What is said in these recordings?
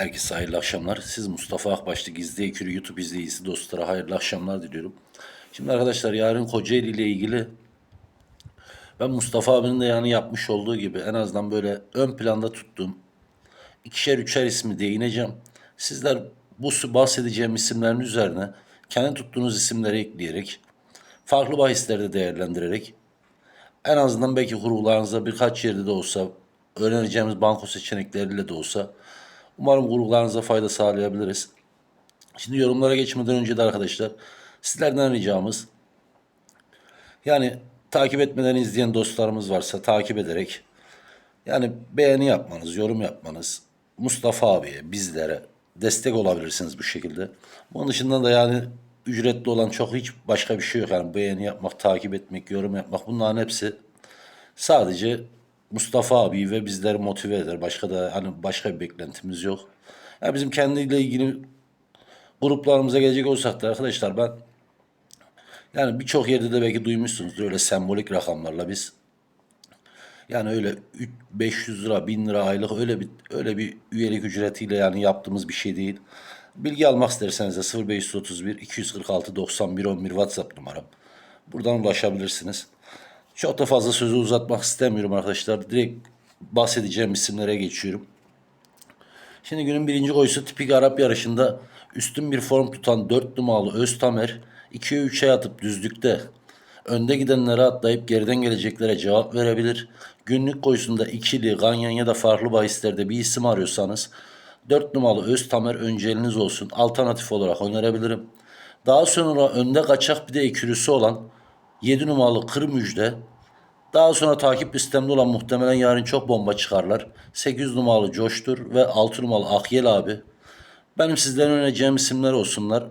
Herkese hayırlı akşamlar. Siz Mustafa Akbaşlı Gizli Ekürü YouTube izleyicisi dostlara hayırlı akşamlar diliyorum. Şimdi arkadaşlar yarın Kocaeli ile ilgili ben Mustafa abinin de yani yapmış olduğu gibi en azından böyle ön planda tuttuğum ikişer üçer ismi değineceğim. Sizler bu bahsedeceğim isimlerin üzerine kendi tuttuğunuz isimleri ekleyerek farklı bahislerde değerlendirerek en azından belki kurgularınızda birkaç yerde de olsa öğreneceğimiz banko seçenekleriyle de olsa umarım kurgularınıza fayda sağlayabiliriz. Şimdi yorumlara geçmeden önce de arkadaşlar sizlerden ricamız yani takip etmeden izleyen dostlarımız varsa takip ederek yani beğeni yapmanız, yorum yapmanız, Mustafa abiye, bizlere destek olabilirsiniz bu şekilde. Bunun dışında da yani ücretli olan çok hiç başka bir şey yok. Yani beğeni yapmak, takip etmek, yorum yapmak bunların hepsi sadece Mustafa abi ve bizleri motive eder. Başka da hani başka bir beklentimiz yok. Yani bizim kendiyle ilgili gruplarımıza gelecek olsak da arkadaşlar ben yani birçok yerde de belki duymuşsunuzdur öyle sembolik rakamlarla biz yani öyle üç- 500 lira, 1000 lira aylık öyle bir öyle bir üyelik ücretiyle yani yaptığımız bir şey değil. Bilgi almak isterseniz de 0531 246 91 11 WhatsApp numaram. Buradan ulaşabilirsiniz. Çok da fazla sözü uzatmak istemiyorum arkadaşlar. Direkt bahsedeceğim isimlere geçiyorum. Şimdi günün birinci koyusu tipik Arap yarışında üstün bir form tutan 4 numaralı Öztamer 2'ye 3'e atıp düzlükte önde gidenlere atlayıp geriden geleceklere cevap verebilir. Günlük koyusunda ikili, ganyan ya da farklı bahislerde bir isim arıyorsanız 4 numaralı Öztamer önceliniz olsun. Alternatif olarak önerebilirim. Daha sonra önde kaçak bir de ekürüsü olan 7 numaralı Kır Müjde daha sonra takip listemde olan muhtemelen yarın çok bomba çıkarlar. 8 numaralı Coştur ve 6 numaralı Akyel abi. Benim sizden önereceğim isimler olsunlar.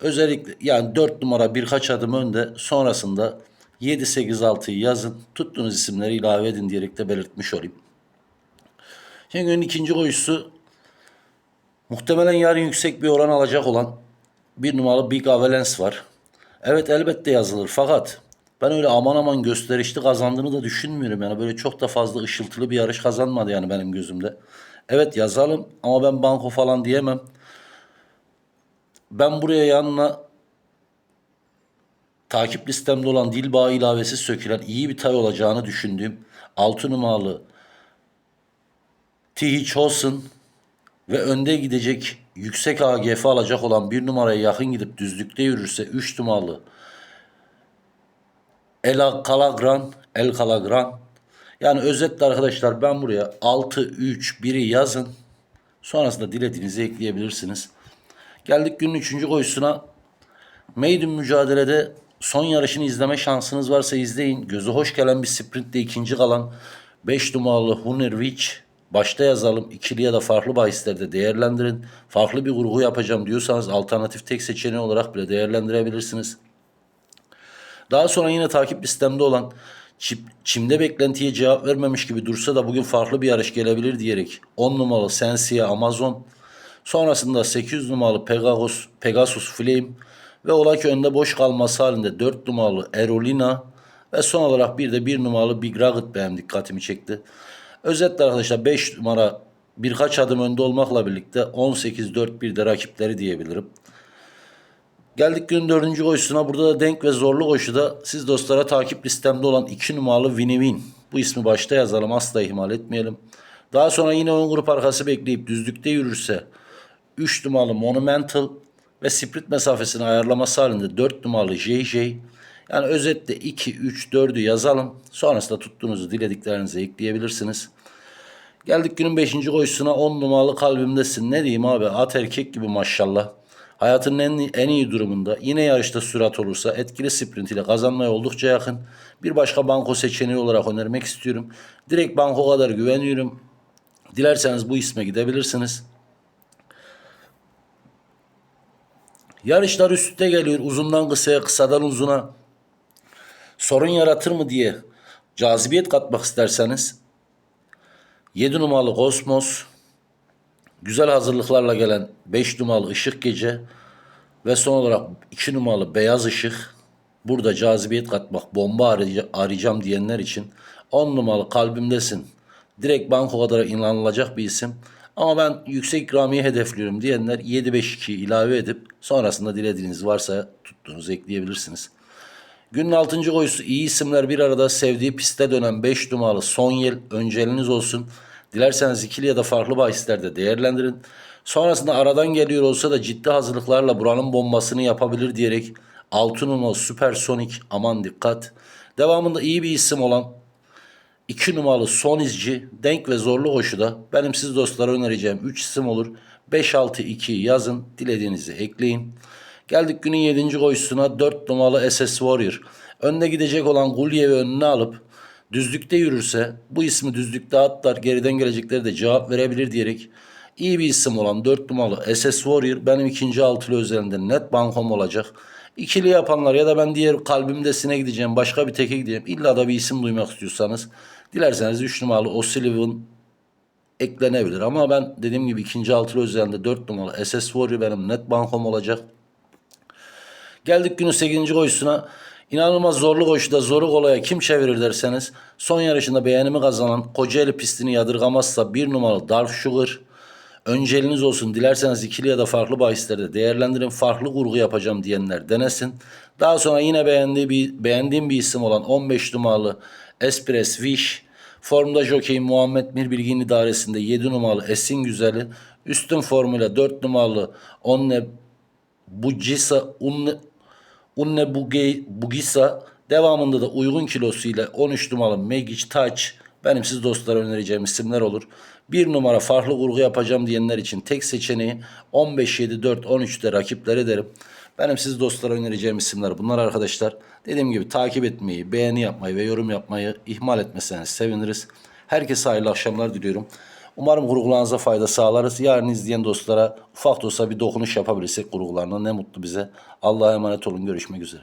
Özellikle yani 4 numara birkaç adım önde sonrasında 7 8 6'yı yazın. Tuttuğunuz isimleri ilave edin diyerek de belirtmiş olayım. Şimdi günün ikinci koyusu muhtemelen yarın yüksek bir oran alacak olan bir numaralı Big Avalanche var. Evet elbette yazılır fakat ben öyle aman aman gösterişli kazandığını da düşünmüyorum. Yani böyle çok da fazla ışıltılı bir yarış kazanmadı yani benim gözümde. Evet yazalım ama ben banko falan diyemem. Ben buraya yanına takip listemde olan dil bağı ilavesi sökülen iyi bir tay olacağını düşündüğüm 6 numaralı T.H. Olsun ve önde gidecek yüksek AGF alacak olan bir numaraya yakın gidip düzlükte yürürse 3 numaralı El Calagran, El Calagran. Yani özetle arkadaşlar ben buraya 6, 3, 1'i yazın. Sonrasında dilediğinizi ekleyebilirsiniz. Geldik günün 3. koşusuna. Maiden mücadelede son yarışını izleme şansınız varsa izleyin. Gözü hoş gelen bir sprintte ikinci kalan 5 numaralı Hunerwich. Başta yazalım. İkili ya da farklı bahislerde değerlendirin. Farklı bir grubu yapacağım diyorsanız alternatif tek seçeneği olarak bile değerlendirebilirsiniz. Daha sonra yine takip listemde olan çimde beklentiye cevap vermemiş gibi dursa da bugün farklı bir yarış gelebilir diyerek 10 numaralı Sensia Amazon, sonrasında 800 numaralı Pegasus, Pegasus Flame ve ola ki önde boş kalması halinde 4 numaralı Erolina ve son olarak bir de 1 numaralı Big Rocket benim dikkatimi çekti. Özetle arkadaşlar 5 numara birkaç adım önde olmakla birlikte 18-4-1'de rakipleri diyebilirim. Geldik günün dördüncü koşusuna. Burada da denk ve zorlu koşuda siz dostlara takip listemde olan 2 numaralı Winnie Win. Bu ismi başta yazalım asla ihmal etmeyelim. Daha sonra yine ön grup arkası bekleyip düzlükte yürürse 3 numaralı Monumental ve sprint mesafesini ayarlaması halinde 4 numaralı JJ. Yani özetle 2, 3, 4'ü yazalım. Sonrasında tuttuğunuzu dilediklerinize ekleyebilirsiniz. Geldik günün 5. koşusuna 10 numaralı kalbimdesin. Ne diyeyim abi at erkek gibi maşallah. Hayatının en, en iyi durumunda yine yarışta sürat olursa etkili sprint ile kazanmaya oldukça yakın. Bir başka banko seçeneği olarak önermek istiyorum. Direkt banko kadar güveniyorum. Dilerseniz bu isme gidebilirsiniz. Yarışlar üstte geliyor. Uzundan kısaya, kısadan uzuna. Sorun yaratır mı diye cazibiyet katmak isterseniz 7 numaralı Kosmos, güzel hazırlıklarla gelen 5 numaralı Işık Gece ve son olarak 2 numaralı Beyaz Işık burada cazibiyet katmak, bomba arayacağım diyenler için 10 numaralı Kalbimdesin. Direkt banko kadar inanılacak bir isim. Ama ben yüksek ikramiye hedefliyorum diyenler 7-5-2 ilave edip sonrasında dilediğiniz varsa tuttuğunuzu ekleyebilirsiniz. Günün 6. koyusu iyi isimler bir arada sevdiği piste dönen 5 numaralı son yıl önceliniz olsun. Dilerseniz ikili ya da farklı bahislerde değerlendirin. Sonrasında aradan geliyor olsa da ciddi hazırlıklarla buranın bombasını yapabilir diyerek 6 numaralı süpersonik aman dikkat. Devamında iyi bir isim olan 2 numaralı son izci denk ve zorlu koşuda benim siz dostlara önereceğim 3 isim olur. 5-6-2 yazın dilediğinizi ekleyin. Geldik günün 7. koşusuna 4 numaralı SS Warrior. Önde gidecek olan Gulyevi önüne alıp düzlükte yürürse bu ismi düzlükte atlar geriden gelecekleri de cevap verebilir diyerek iyi bir isim olan 4 numaralı SS Warrior benim ikinci altılı özelinde net bankom olacak. İkili yapanlar ya da ben diğer kalbimdesine gideceğim başka bir teke gideceğim. İlla da bir isim duymak istiyorsanız dilerseniz 3 numaralı O'Sullivan eklenebilir. Ama ben dediğim gibi ikinci altılı özelinde 4 numaralı SS Warrior benim net bankom olacak. Geldik günün 8. koşusuna. İnanılmaz zorlu koşuda zoru kolaya kim çevirir derseniz son yarışında beğenimi kazanan Kocaeli pistini yadırgamazsa bir numaralı Dark Sugar önceliniz olsun. Dilerseniz ikili ya da farklı bahislerde değerlendirin. Farklı kurgu yapacağım diyenler denesin. Daha sonra yine beğendiği bir, beğendiğim bir isim olan 15 numaralı Espress Wish Formda jockey Muhammed Mirbilgin idaresinde 7 numaralı Esin Güzeli, üstün formuyla 4 numaralı Onne Bugisa Unne Buge- Bugisa devamında da uygun kilosuyla 13 numaralı Megic Touch benim siz dostlara önereceğim isimler olur. Bir numara farklı kurgu yapacağım diyenler için tek seçeneği 15 7 4 13'te rakipleri derim. Benim siz dostlara önereceğim isimler bunlar arkadaşlar. Dediğim gibi takip etmeyi, beğeni yapmayı ve yorum yapmayı ihmal etmeseniz seviniriz. Herkese hayırlı akşamlar diliyorum. Umarım kurgularınıza fayda sağlarız. Yarın izleyen dostlara ufak da olsa bir dokunuş yapabilirsek kurgularına ne mutlu bize. Allah'a emanet olun. Görüşmek üzere.